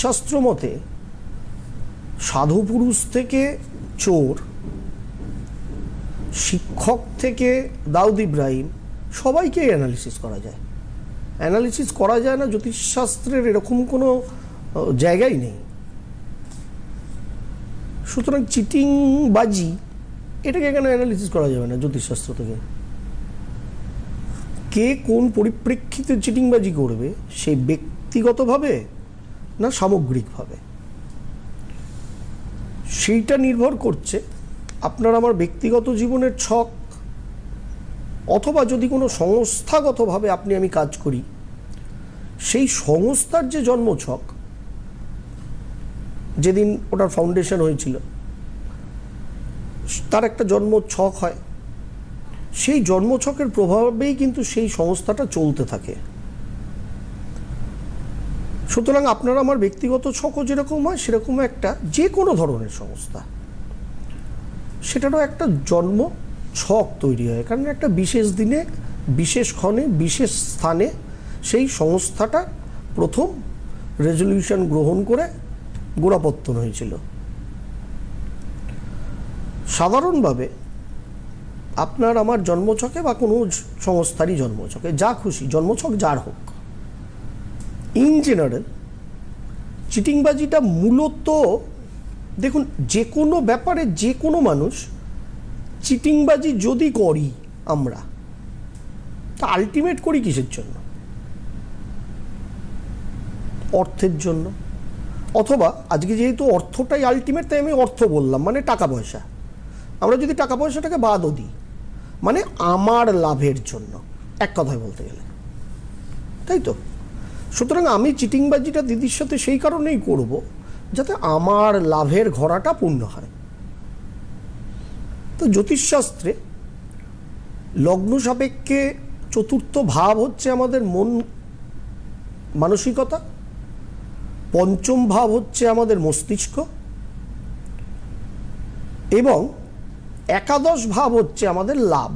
শাস্ত্র মতে সাধু পুরুষ থেকে চোর, শিক্ষক থেকে দাউদ ইব্রাহিম, সবাইকে অ্যানালিসিস করা যায়। অ্যানালিসিস করা যায় না, জ্যোতিষশাস্ত্রের এরকম কোনো জায়গাই নেই। সুতরাং চিটিং বাজি এটাকে কেন অ্যানালিসিস করা যাবে না জ্যোতিষশাস্ত্র থেকে? কে কোন পরিপ্রেক্ষিতে চিটিংবাজি করবে, সে ব্যক্তিগতভাবে না, সামগ্রিকভাবে। সেইটা নির্ভর করছে আপনার আমার ব্যক্তিগত জীবনের ছক অথবা যদি কোনো সংস্থাগতভাবে আপনি আমি কাজ করি, সেই সংস্থার যে জন্মছক যেদিন ওটার ফাউন্ডেশন হয়েছিল, তার একটা জন্ম ছক হয়। সেই জন্মছকের প্রভাবেই কিন্তু সেই সংস্থাটা চলতে থাকে। সুতরাং আপনার আমার ব্যক্তিগত ছকও যেরকম হয় সেরকম একটা যে কোনো ধরনের সংস্থা। সেটারও একটা জন্ম ছক তৈরি হয়, কারণ একটা বিশেষ দিনে, বিশেষ ক্ষণে, বিশেষ স্থানে সেই সংস্থাটা প্রথম রেজলিউশন গ্রহণ করে গোড়াপত্তন হয়েছিল। সাধারণভাবে আপনার আমার জন্মছকে বা কোনো সংস্থারই জন্মছকে, যা খুশি, জন্মছক যার হোক ইন জেনারেল চিটিংবাজিটা মূলত, দেখুন, যে কোনো ব্যাপারে যে কোনো মানুষ চিটিংবাজি যদি করি আমরা, তা আলটিমেট করি কিসের জন্য? অর্থের জন্য। অথবা, আজকে যেহেতু অর্থটাই আলটিমেট তাই আমি অর্থ বললাম মানে টাকা পয়সা। আমরা যদি টাকা পয়সাটাকে বাদও দিই মানে আমার লাভের জন্য, এক কথায় বলতে গেলে। তাই তো? সুতরাং আমি চিটিংবাজিটা দিদির সাথে সেই কারণেই করব যাতে আমার লাভের ঘোড়াটা পূর্ণ হয়। তো জ্যোতিষশাস্ত্রে লগ্ন সাপেক্ষে চতুর্থ ভাব হচ্ছে আমাদের মন মানসিকতা, পঞ্চম ভাব হচ্ছে আমাদের মস্তিষ্ক এবং একাদশ ভাব হচ্ছে আমাদের লাভ।